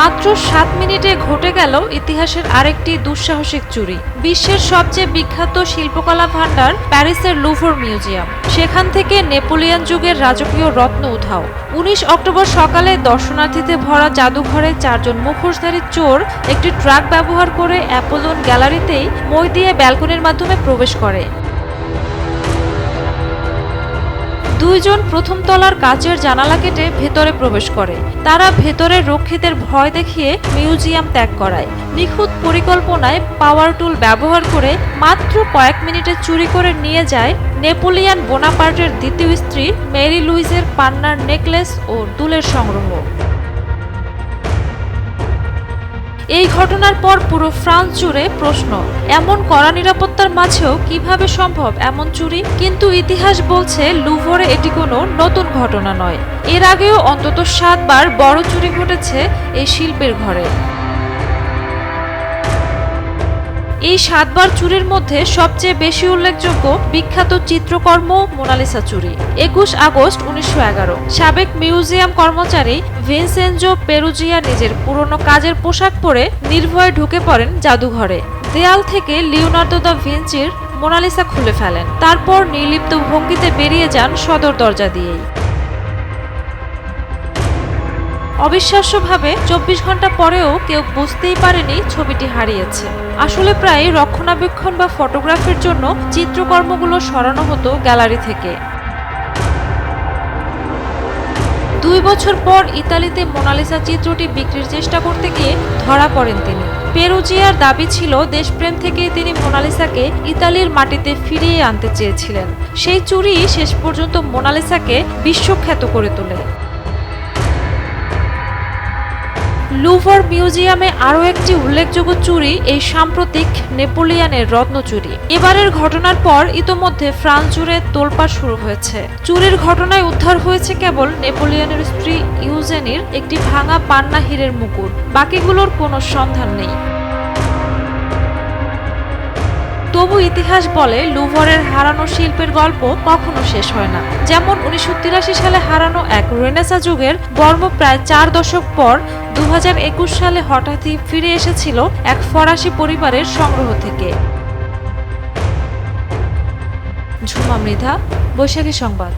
মাত্র সাত মিনিটে ঘটে গেল ইতিহাসের আরেকটি দুঃসাহসিক চুরি। বিশ্বের সবচেয়ে বিখ্যাত শিল্পকলা ভাণ্ডার প্যারিসের লুভর মিউজিয়াম। সেখান থেকে নেপোলিয়ান যুগের রাজকীয় রত্ন উধাও। উনিশ অক্টোবর সকালে দর্শনার্থীতে ভরা জাদুঘরে চারজন মুখোশধারী চোর একটি ট্রাক ব্যবহার করে অ্যাপোলোন গ্যালারিতেই মই দিয়ে ব্যালকনির মাধ্যমে প্রবেশ করে। দুইজন প্রথম তলার কাচের জানালা কেটে ভেতরে প্রবেশ করে। তারা ভেতরের রক্ষীদের ভয় দেখিয়ে মিউজিয়াম ত্যাগ করায়। নিখুঁত পরিকল্পনায় পাওয়ার টুল ব্যবহার করে মাত্র কয়েক মিনিটে চুরি করে নিয়ে যায় নেপোলিয়ান বোনাপার্টের দ্বিতীয় স্ত্রী মেরি লুইজের পান্নার নেকলেস ও দুলের সংগ্রহ। এই ঘটনার পর পুরো ফ্রান্স জুড়ে প্রশ্ন, এমন কড়া নিরাপত্তার মাঝেও কীভাবে সম্ভব এমন চুরি? কিন্তু ইতিহাস বলছে লুভরে এটি কোনো নতুন ঘটনা নয়। এর আগেও অন্তত সাতবার বড় চুরি ঘটেছে এই শিল্পের ঘরে। এই সাতবার চুরির মধ্যে সবচেয়ে বেশি উল্লেখযোগ্য বিখ্যাত চিত্রকর্ম মোনালিসা চুরি। একুশ আগস্ট উনিশশো এগারো। সাবেক মিউজিয়াম কর্মচারী ভিনসেনজো পেরুজিয়া নিজের পুরনো কাজের পোশাক পরে নির্ভয়ে ঢুকে পড়েন জাদুঘরে। দেয়াল থেকে লিওনার্দো দা ভিঞ্চির মোনালিসা খুলে ফেলেন। তারপর নির্লিপ্ত ভঙ্গিতে বেরিয়ে যান সদর দরজা দিয়েই। অবিশ্বাস্যভাবে চব্বিশ ঘণ্টা পরেও কেউ বুঝতেই পারেনি ছবিটি হারিয়েছে। আসলে প্রায় রক্ষণাবেক্ষণ বা ফটোগ্রাফির জন্য চিত্রকর্মগুলো সরানো হতো গ্যালারি থেকে। দুই বছর পর ইতালিতে মোনালিসা চিত্রটি বিক্রির চেষ্টা করতে গিয়ে ধরা পড়েন তিনি। পেরুজিয়ার দাবি ছিল, দেশপ্রেম থেকেই তিনি মোনালিসাকে ইতালির মাটিতে ফিরিয়ে আনতে চেয়েছিলেন। সেই চুরি শেষ পর্যন্ত মোনালিসাকে বিশ্বখ্যাত করে তোলে। লুভার মিউজিয়ামে আরও একটি উল্লেখযোগ্য চুরি, এই সাম্প্রতিক নেপোলিয়ানের রত্ন চুরি এবারের ঘটনার পর ইতোমধ্যে ফ্রান্স জুড়ে তোলপাড় শুরু হয়েছে। চুরির ঘটনায় উদ্ধার হয়েছে কেবল নেপোলিয়ানের স্ত্রী ইউজেনির একটি ভাঙা পান্না হীরের মুকুট। বাকিগুলোর কোনো সন্ধান নেই। তবু ইতিহাস বলে লুভরের হারানো শিল্পের গল্প কখনো শেষ হয় না। যেমন উনিশশো তিরাশি সালে হারানো এক রেনেসা যুগের বর্ম প্রায় চার দশক পর দু হাজার একুশ সালে হঠাৎই ফিরে এসেছিল এক ফরাসি পরিবারের সংগ্রহ থেকে। ঝুমা মৃধা, বৈশাখী সংবাদ।